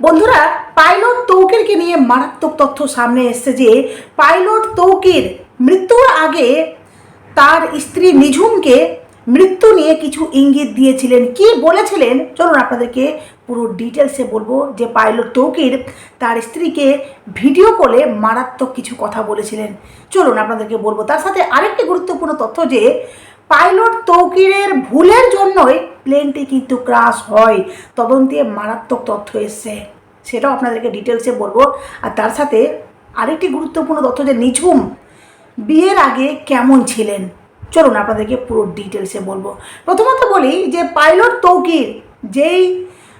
বন্ধুরা, পাইলট তৌকিরকে নিয়ে মারাত্মক তথ্য সামনে এসছে যে পাইলট তৌকির মৃত্যুর আগে তার স্ত্রী নিঝুমকে মৃত্যু নিয়ে কিছু ইঙ্গিত দিয়েছিলেন। কি বলেছিলেন? চলুন আপনাদেরকে পুরো ডিটেলসে বলব যে পাইলট তৌকির তার স্ত্রীকে ভিডিও কলে মারাত্মক কিছু কথা বলেছিলেন। চলুন আপনাদেরকে বলব। তার সাথে আরেকটি গুরুত্বপূর্ণ তথ্য যে পাইলট তৌকিরের ভুলের জন্যই প্লেনটি কিন্তু ক্রাশ হয়। তদন্তে মারাত্মক তথ্য এসছে। সেটাও আপনাদেরকে ডিটেলসে বলব। আর তার সাথে আরেকটি গুরুত্বপূর্ণ তথ্য যে নিঝুম বিয়ের আগে কেমন ছিলেন? চলুন আপনাদেরকে পুরো ডিটেলসে বলব। প্রথমত বলি যে পাইলট তৌকির, যেই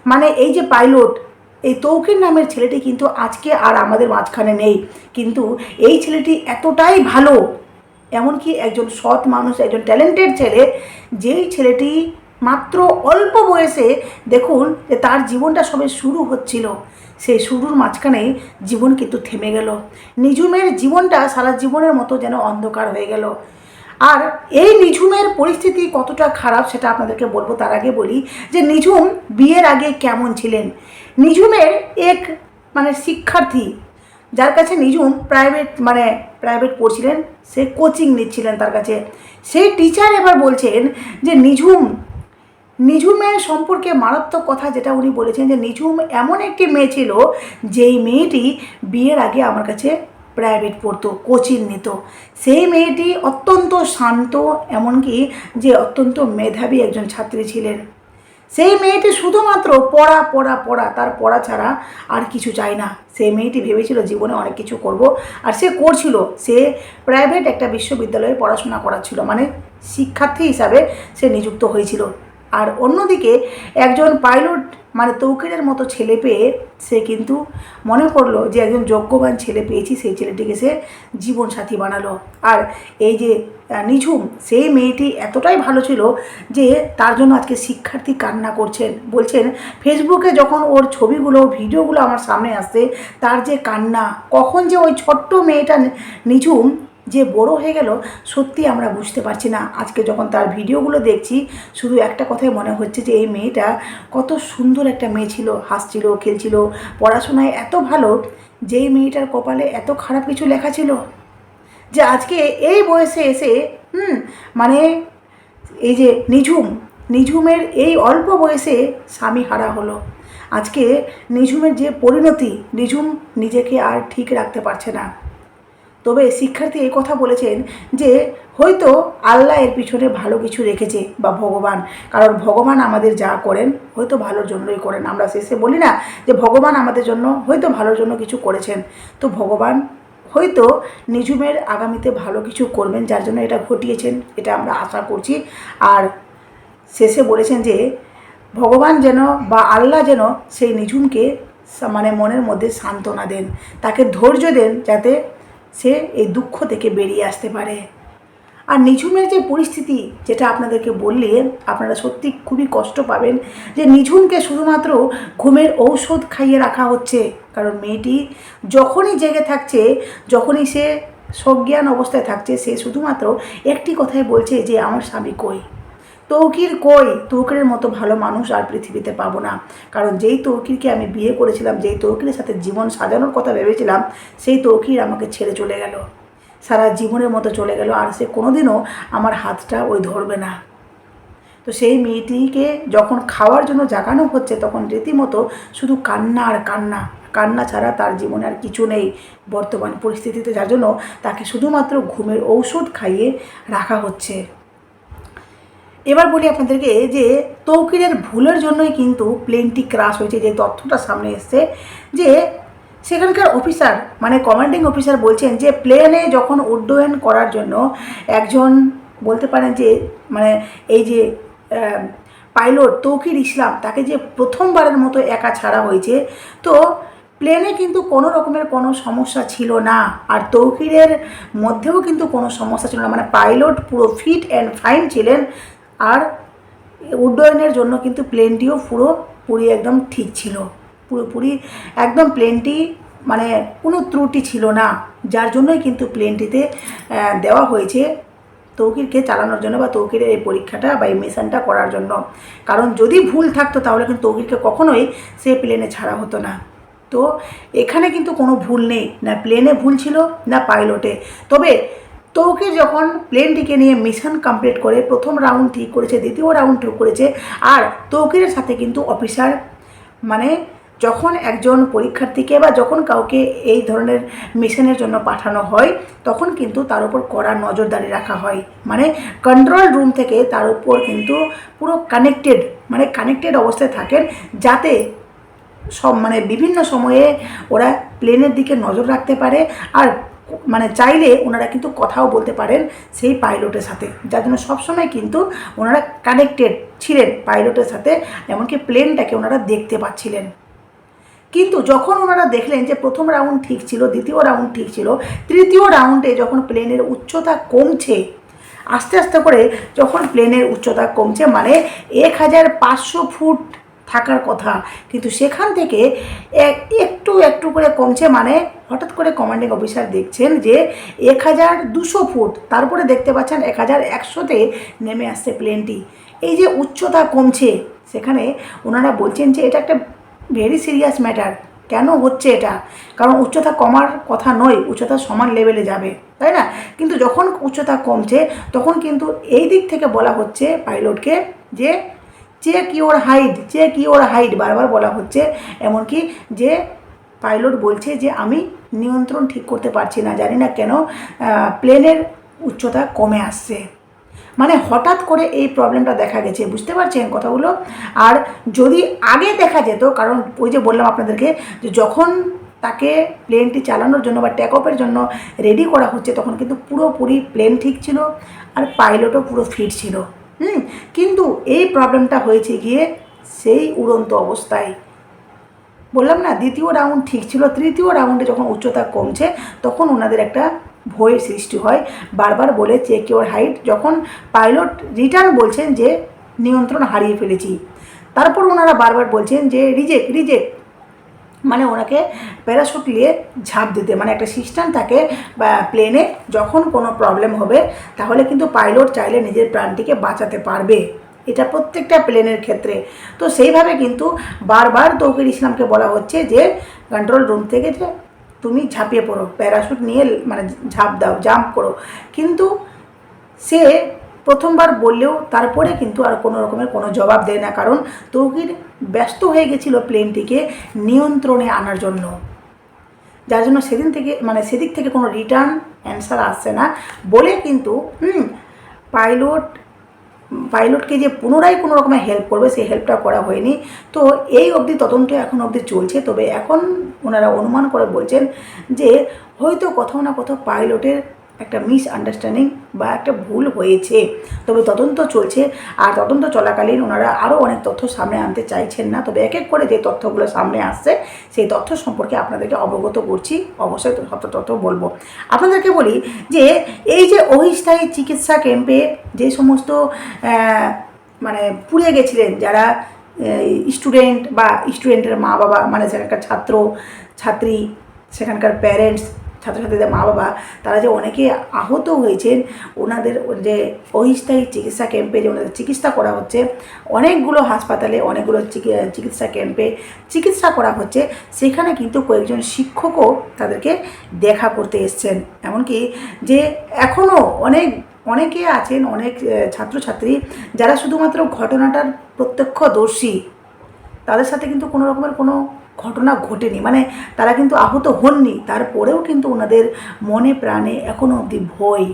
মানে এই যে পাইলট, এই তৌকির নামের ছেলেটি কিন্তু আজকে আর আমাদের মাঝখানে নেই। কিন্তু এই ছেলেটি এতটাই ভালো, এমনকি একজন সৎ মানুষ, একজন ট্যালেন্টেড ছেলে, যেই ছেলেটি মাত্র অল্প বয়সে দেখুন যে তার জীবনটা সবে শুরু হচ্ছিল। সেই শুরুর মাঝখানে জীবন কিন্তু থেমে গেল। নিঝুমের জীবনটা সারা জীবনের মতো যেন অন্ধকার হয়ে গেল। আর এই নিঝুমের পরিস্থিতি কতটা খারাপ সেটা আপনাদেরকে বলব, তার আগে বলি যে নিঝুম বিয়ের আগে কেমন ছিলেন? নিঝুমের এক মানে শিক্ষার্থী, যার কাছে নিজুম প্রাইভেট মানে প্রাইভেট পড়ছিলেন, সে কোচিং নিচ্ছিলেন তার কাছে। সেই টিচার এবার বলছেন যে, নিঝুম নিঝুমের সম্পর্কে মারাত্মক কথা যেটা উনি বলেছেন যে, নিঝুম এমন একটি মেয়ে ছিল যেই মেয়েটি বিয়ের আগে আমার কাছে প্রাইভেট পড়তো কোচিং নিত। সেই মেয়েটি অত্যন্ত শান্ত, এমনকি যে অত্যন্ত মেধাবী একজন ছাত্রী ছিলেন। সেই মেয়েটি শুধুমাত্র পড়া পড়া পড়া, তার পড়া ছাড়া আর কিছু চায় না। সেই মেয়েটি ভেবেছিল জীবনে অনেক কিছু করব, আর সে করছিল। সে প্রাইভেট একটা বিশ্ববিদ্যালয়ে পড়াশোনা করাচ্ছিল মানে শিক্ষার্থী হিসাবে সে নিযুক্ত হয়েছিল। আর অন্যদিকে একজন পাইলট মানে তৌকিরের মতো ছেলে পেয়ে সে কিন্তু মনে করল যে একজন যজ্ঞবান ছেলে পেয়েছি, সেই ছেলেটিকে সে জীবনসাথী বানালো। আর এই যে নিঝুম, সেই মেয়েটি এতটাই ভালো ছিল যে তার জন্য আজকে শিক্ষার্থী কান্না করছেন। বলছেন, ফেসবুকে যখন ওর ছবিগুলো, ভিডিওগুলো আমার সামনে আসছে, তার যে কান্না, কখন যে ওই ছোট্ট মেয়েটা নিঝুম যে বড় হয়ে গেল, সত্যি আমরা বুঝতে পারছি না। আজকে যখন তার ভিডিওগুলো দেখছি, শুধু একটা কথাই মনে হচ্ছে যে, এই মেয়েটা কত সুন্দর একটা মেয়ে ছিল, হাসছিল, খেলছিল, পড়াশোনায় এত ভালো, যেই মেয়েটার কপালে এত খারাপ কিছু লেখা ছিল যে, আজকে এই বয়সে এসে, হুম মানে এই যে নিঝুম, নিঝুমের এই অল্প বয়সে স্বামী হারা হলো। আজকে নিঝুমের যে পরিণতি, নিঝুম নিজেকে আর ঠিক রাখতে পারছে না। তবে শিক্ষার্থী এই কথা বলেছেন যে হয়তো আল্লাহ এর পিছনে ভালো কিছু রেখেছে বা ভগবান। কারণ ভগবান আমাদের যা করেন, হয়তো ভালোর জন্যই করেন। আমরা শেষে বলি না যে ভগবান আমাদের জন্য হয়তো ভালোর জন্য কিছু করেছেন। তো ভগবান হয়তো নিজুমের আগামীতে ভালো কিছু করবেন, যার জন্য এটা ঘটিয়েছেন, এটা আমরা আশা করছি। আর শেষে বলেছেন যে ভগবান যেন বা আল্লাহ যেন সেই নিঝুমকে মানে মনের মধ্যে সান্ত্বনা দেন, তাকে ধৈর্য দেন যাতে সে এই দুঃখ থেকে বেরিয়ে আসতে পারে। আর নিঝুমের যে পরিস্থিতি, যেটা আপনাদেরকে বললে আপনারা সত্যি খুবই কষ্ট পাবেন যে নিঝুমকে শুধুমাত্র ঘুমের ঔষধ খাইয়ে রাখা হচ্ছে। কারণ মেয়েটি যখনই জেগে থাকছে, যখনই সে সজ্ঞান অবস্থায় থাকছে, সে শুধুমাত্র একটি কথাই বলছে যে, আমার স্বামী কই? তৌকির কই? তৌকিরের মতো ভালো মানুষ আর পৃথিবীতে পাবো না। কারণ যেই তৌকিরকে আমি বিয়ে করেছিলাম, যেই তৌকিরের সাথে জীবন সাজানোর কথা ভেবেছিলাম, সেই তৌকির আমাকে ছেড়ে চলে গেল। সারা জীবনের মতো চলে গেল আর সে কোনোদিনও আমার হাতটা ওই ধরবে না। তো সেই মেয়েটিকে যখন খাওয়ার জন্য জাগানো হচ্ছে, তখন রীতিমতো শুধু কান্না আর কান্না। কান্না ছাড়া তার জীবনে আর কিছু নেই বর্তমান পরিস্থিতিতে, যার জন্য তাকে শুধুমাত্র ঘুমের ঔষধ খাইয়ে রাখা হচ্ছে। এবার বলি আপনাদেরকে যে তৌকিরের ভুলের জন্যই কিন্তু প্লেনটি ক্রাশ হয়েছে, যে তথ্যটা সামনে এসছে, যে সেখানকার অফিসার মানে কমান্ডিং অফিসার বলছেন যে প্লেনে যখন উড্ডয়ন করার জন্য একজন বলতে পারেন যে মানে এই যে পাইলট তৌকির ইসলাম, তাকে যে প্রথমবারের মতো একা ছাড়া হয়েছে, তো প্লেনে কিন্তু কোনো রকমের কোনো সমস্যা ছিল না। আর তৌকিরের মধ্যেও কিন্তু কোনো সমস্যা ছিল না। মানে পাইলট পুরো ফিট অ্যান্ড ফাইন ছিলেন। আর উড্ডয়নের জন্য কিন্তু প্লেনটিও পুরো পুরি একদম ঠিক ছিল। পুরোপুরি একদম প্লেনটি মানে কোনো ত্রুটি ছিল না, যার জন্যই কিন্তু প্লেনটিতে দেওয়া হয়েছে তৌকিরকে চালানোর জন্য বা তৌকিরের এই পরীক্ষাটা বা এই মিশনটা করার জন্য। কারণ যদি ভুল থাকতো তাহলে কিন্তু তৌকিরকে কখনোই সে প্লেনে ছাড়া হতো না। তো এখানে কিন্তু কোনো ভুল নেই, না প্লেনে ভুল ছিল, না পাইলটে। তবে তৌকির যখন প্লেনটিকে নিয়ে মিশন কমপ্লিট করে প্রথম রাউন্ড ঠিক করেছে, দ্বিতীয় রাউন্ড ঠিক করেছে, আর তৌকিরের সাথে কিন্তু অফিসার মানে যখন একজন পরীক্ষার্থীকে বা যখন কাউকে এই ধরনের মিশনের জন্য পাঠানো হয়, তখন কিন্তু তার উপর কড়া নজরদারি রাখা হয়। মানে কন্ট্রোল রুম থেকে তার উপর কিন্তু পুরো কানেক্টেড মানে কানেক্টেড অবস্থায় থাকেন যাতে সব মানে বিভিন্ন সময়ে ওরা প্লেনের দিকে নজর রাখতে পারে, আর মানে চাইলে ওনারা কিন্তু কথাও বলতে পারেন সেই পাইলটের সাথে। যার জন্য সবসময় কিন্তু ওনারা কানেক্টেড ছিলেন পাইলটের সাথে, এমনকি প্লেনটাকে ওনারা দেখতে পাচ্ছিলেন। কিন্তু যখন ওনারা দেখলেন যে প্রথম রাউন্ড ঠিক ছিল, দ্বিতীয় রাউন্ড ঠিক ছিল, তৃতীয় রাউন্ডে যখন প্লেনের উচ্চতা কমছে, আস্তে আস্তে করে যখন প্লেনের উচ্চতা কমছে মানে এক হাজার পাঁচশো ফুট থাকার কথা। কিন্তু সেখান থেকে এক, একটু একটু করে কমছে মানে হঠাৎ করে কমান্ডিং অফিসার দেখছেন যে এক হাজার দুশো ফুট তারপরে দেখতে পাচ্ছেন এক হাজার একশোতে নেমে আসছে প্লেনটি এই যে উচ্চতা কমছে, সেখানে ওনারা বলছেন যে এটা একটা ভেরি সিরিয়াস ম্যাটার কেন হচ্ছে এটা? কারণ উচ্চতা কমার কথা নয়, উচ্চতা সমান লেভেলে যাবে, তাই না? কিন্তু যখন উচ্চতা কমছে, তখন কিন্তু এই দিক থেকে বলা হচ্ছে পাইলটকে যে check your height check your height বারবার বলা হচ্ছে, এমনকি যে পাইলট বলছে যে আমি নিয়ন্ত্রণ ঠিক করতে পারছি না, জানি না কেন প্লেনের উচ্চতা কমে আসছে। মানে হঠাৎ করে এই প্রবলেমটা দেখা গেছে, বুঝতে পারছেন কথাগুলো? আর যদি আগে দেখা যেত, কারণ ওই যে বললাম আপনাদেরকে যে যখন তাকে প্লেনটি চালানোর জন্য বা টেক অফের জন্য রেডি করা হচ্ছে, তখন কিন্তু পুরোপুরি প্লেন ঠিক ছিল, আর পাইলটও পুরো ফিট ছিল। হুম, কিন্তু এই প্রবলেমটা হয়েছে গিয়ে সেই উড়ন্ত অবস্থায়। বললাম না, দ্বিতীয় রাউন্ড ঠিক ছিল। তৃতীয় রাউন্ডে যখন উচ্চতা কমছে, তখন ওনাদের একটা ভয়ের সৃষ্টি হয়। বারবার বলে চেক ইউর হাইট যখন পাইলট রিটার্ন বলছেন যে, নিয়ন্ত্রণ হারিয়ে ফেলেছি। তারপর ওনারা বারবার বলছেন যে রিজেক্ট রিজেক্ট মানে ওনাকে প্যারাশুট নিয়ে ঝাঁপ দিতে মানে একটা সিস্টেম থাকে, বা প্লেনে যখন কোনো প্রবলেম হবে, তাহলে কিন্তু পাইলট চাইলে নিজের প্রাণটিকে বাঁচাতে পারবে। এটা প্রত্যেকটা প্লেনের ক্ষেত্রে। তো সেইভাবে কিন্তু বারবার তৌকির ইসলামকে বলা হচ্ছে যে কন্ট্রোল রুম থেকে যে তুমি ঝাঁপিয়ে পড়ো, প্যারাশুট নিয়ে মানে ঝাঁপ দাও, জাম্প করো। কিন্তু সে প্রথমবার বললেও তারপরে কিন্তু আর কোনো রকমের কোনো জবাব দেয় না, কারণ তৌকির ব্যস্ত হয়ে গেছিল প্লেনটিকে নিয়ন্ত্রণে আনার জন্য। যার জন্য সেদিন থেকে মানে সেদিক থেকে কোনো রিটার্ন অ্যান্সার আসছে না বলে কিন্তু, হুম, পাইলট, পাইলটকে যে পুনরায় কোনো রকমের হেল্প করবে সেই হেল্পটা করা হয়নি। তো এই অবধি তদন্ত এখন অবধি চলছে, তবে এখন ওনারা অনুমান করে বলছেন যে হয়তো কোথাও না কোথাও পাইলটের একটা মিস আন্ডারস্ট্যান্ডিং বা একটা ভুল হয়েছে। তবে তদন্ত চলছে আর তদন্ত চলাকালীন ওনারা আরও অনেক তথ্য সামনে আনতে চাইছেন না। তবে এক এক করে যে তথ্যগুলো সামনে আসছে, সেই তথ্য সম্পর্কে আপনাদেরকে অবগত করছি। অবশ্যই সব তথ্য বলব। আপনাদেরকে বলি যে, এই যে অহিস্থায়ী চিকিৎসা ক্যাম্পে যে সমস্ত মানে পুড়ে গেছিলেন যারা স্টুডেন্ট বা স্টুডেন্টের মা বাবা মানে সেখানকার ছাত্র, ছাত্রী, সেখানকার প্যারেন্টস ছাত্রছাত্রীদের মা বাবা তারা যে অনেকে আহত হয়েছেন, ওনাদের যে অস্থায়ী চিকিৎসা ক্যাম্পে যে ওনাদের চিকিৎসা করা হচ্ছে, অনেকগুলো হাসপাতালে অনেকগুলো চিকি- চিকিৎসা ক্যাম্পে চিকিৎসা করা হচ্ছে, সেখানে কিন্তু কয়েকজন শিক্ষকও তাদেরকে দেখা করতে এসছেন। এমনকি যে এখনও অনেক, অনেকে আছেন, অনেক ছাত্রছাত্রী যারা শুধুমাত্র ঘটনাটার প্রত্যক্ষদর্শী, তাদের সাথে কিন্তু কোনো রকমের কোনো ঘটনা ঘটেনি। মানে তারা কিন্তু আহত হননি। তারপরেও কিন্তু ওনাদের মনে প্রাণে এখনও অবধি ভয়।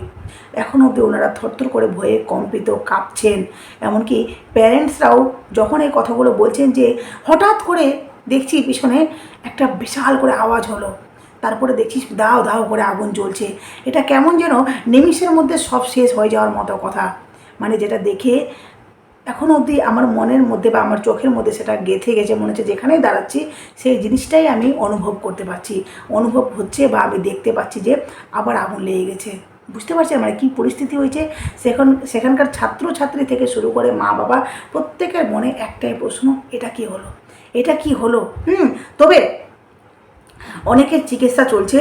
এখনও অবধি ওনারা থরথর করে ভয়ে কম্পিত, কাঁপছেন। এমনকি প্যারেন্টসরাও যখন এই কথাগুলো বলছেন যে, হঠাৎ করে দেখছি পিছনে একটা বিশাল করে আওয়াজ হলো। তারপরে দেখছিস দাও দাও করে আগুন জ্বলছে। এটা কেমন যেন নিমিষের মধ্যে সব শেষ হয়ে যাওয়ার মতো কথা। মানে যেটা দেখে এখনও অবধি আমার মনের মধ্যে বা আমার চোখের মধ্যে সেটা গেঁথে গেছে, মনে হচ্ছে যেখানেই দাঁড়াচ্ছি, সেই জিনিসটাই আমি অনুভব করতে পারছি। অনুভব হচ্ছে বা আমি দেখতে পাচ্ছি যে আবার আগুন লেগে গেছে। বুঝতে পারছেন? মানে কী পরিস্থিতি হয়েছে? সেখান, সেখানকার ছাত্রছাত্রী থেকে শুরু করে মা বাবা, প্রত্যেকের মনে একটাই প্রশ্ন, এটা কি হলো? এটা কি হলো? হুম, তবে অনেকের চিকিৎসা চলছে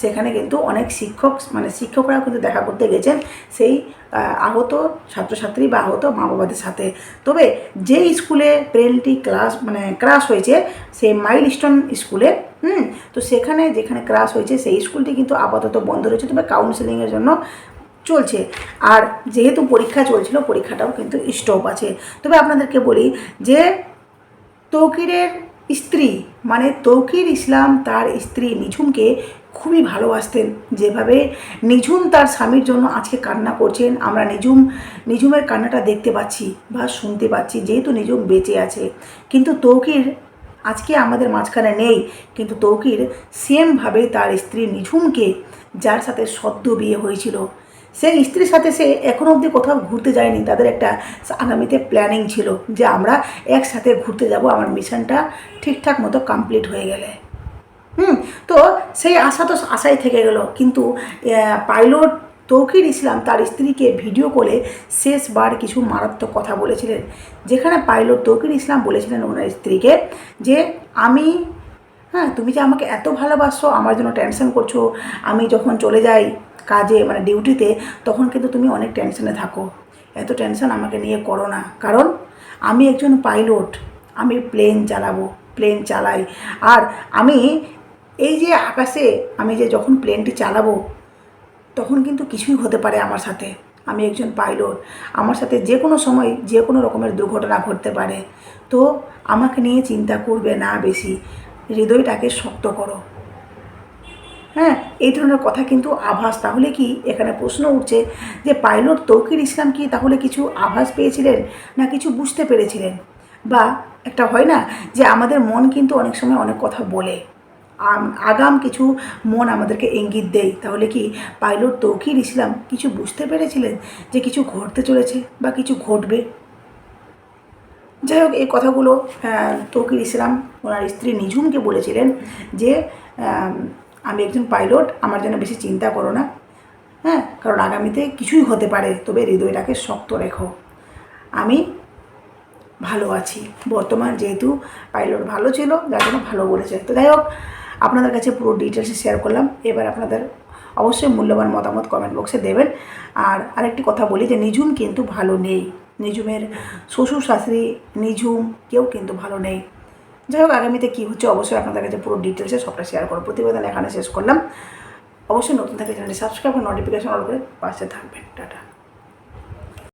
সেখানে কিন্তু অনেক শিক্ষক মানে শিক্ষকরাও কিন্তু দেখা করতে গেছেন সেই আহত ছাত্রছাত্রী বা আহত মা বাবাদের সাথে। তবে যে স্কুলে প্রেলটি ক্লাস মানে ক্রাশ হয়েছে, সেই মাইল স্টোন স্কুলে, হুম, তো সেখানে যেখানে ক্রাশ হয়েছে, সেই স্কুলটি কিন্তু আপাতত বন্ধ রয়েছে, তবে কাউন্সেলিংয়ের জন্য চলছে। আর যেহেতু পরীক্ষা চলছিল, পরীক্ষাটাও কিন্তু স্টপ আছে। তবে আপনাদেরকে বলি যে, তৌকিরের স্ত্রী মানে তৌকির ইসলাম তার স্ত্রী নিঝুমকে খুবই ভালোবাসতেন। যেভাবে নিঝুম তার স্বামীর জন্য আজকে কান্না করছেন, আমরা নিঝুম, নিঝুমের কান্নাটা দেখতে পাচ্ছি বা শুনতে পাচ্ছি, যেহেতু নিঝুম বেঁচে আছে। কিন্তু তৌকির আজকে আমাদের মাঝখানে নেই, কিন্তু তৌকির সেমভাবে তার স্ত্রী নিঝুমকে, যার সাথে সদ্য বিয়ে হয়েছিল। সেই স্ত্রীর সাথে সে এখনও অবধি কোথাও ঘুরতে যায়নি। তাদের একটা আগামীতে প্ল্যানিং ছিল যে আমরা একসাথে ঘুরতে যাব। আমার মিশনটা ঠিকঠাক মতো কমপ্লিট হয়ে গেলে। হুম, তো সেই আশা তো আশাই থেকে গেল। কিন্তু পাইলট তৌকির ইসলাম তার স্ত্রীকে ভিডিও কলে শেষবার কিছু মারাত্মক কথা বলেছিলেন। যেখানে পাইলট তৌকির ইসলাম বলেছিলেন ওনার স্ত্রীকে যে, আমি হ্যাঁ তুমি যে আমাকে এত ভালোবাসো, আমার জন্য টেনশন করছ, আমি যখন চলে যাই কাজে মানে ডিউটিতে, তখন কিন্তু তুমি অনেক টেনশনে থাকো। এত টেনশন আমাকে নিয়ে করো না। কারণ আমি একজন পাইলট, আমি প্লেন চালাবো, প্লেন চালাই। আর আমি এই যে আকাশে আমি যে যখন প্লেনটি চালাবো, তখন কিন্তু কিছুই হতে পারে আমার সাথে। আমি একজন পাইলট, আমার সাথে যে কোনো সময় যে কোনো রকমের দুর্ঘটনা ঘটতে পারে। তো আমাকে নিয়ে চিন্তা করবে না বেশি। হৃদয়টাকে শক্ত করো। হ্যাঁ এই ধরনের কথা কিন্তু আভাস। তাহলে কি এখানে প্রশ্ন উঠছে যে পাইলট তৌকির ইসলাম কি তাহলে কিছু আভাস পেয়েছিলেন না কিছু বুঝতে পেরেছিলেন? বা একটা হয় না যে আমাদের মন কিন্তু অনেক সময় অনেক কথা বলে। আগাম কিছু মন আমাদেরকে ইঙ্গিত দেয়। তাহলে কি পাইলট তৌকির ইসলাম কিছু বুঝতে পেরেছিলেন যে কিছু ঘটতে চলেছে বা কিছু ঘটবে? যাই হোক, এই কথাগুলো তৌকির ইসলাম ওনার স্ত্রী নিঝুমকে বলেছিলেন যে আম, একজন পাইলট আমার জন্য বেশি চিন্তা করো না। হ্যাঁ কারণ আগামীতে কিছুই হতে পারে তবে হৃদয়টাকে শক্ত রেখো। আমি ভালো আছি। বর্তমান যেহেতু পাইলট ভালো ছিল যার জন্য ভালো বলেছে। তো যাই হোক আপনাদের কাছে পুরো ডিটেলসে শেয়ার করলাম। এবার আপনাদের অবশ্যই মূল্যবান মতামত কমেন্ট বক্সে দেবেন। আর আরেকটি কথা বলি যে নিঝুম কিন্তু ভালো নেই। নিঝুমের শ্বশুর শাশুড়ি নিঝুম কেউ কিন্তু ভালো নেই। যাই হোক, আগামীতে কী হচ্ছে অবশ্যই আপনাদের কাছে পুরো ডিটেলসে সবটা শেয়ার করো প্রতিবেদন এখানে শেষ করলাম। অবশ্যই নতুন থাকলে চ্যানেলটি সাবস্ক্রাইব আর নোটিফিকেশন অল করে পাশে থাকবেন। টাটা।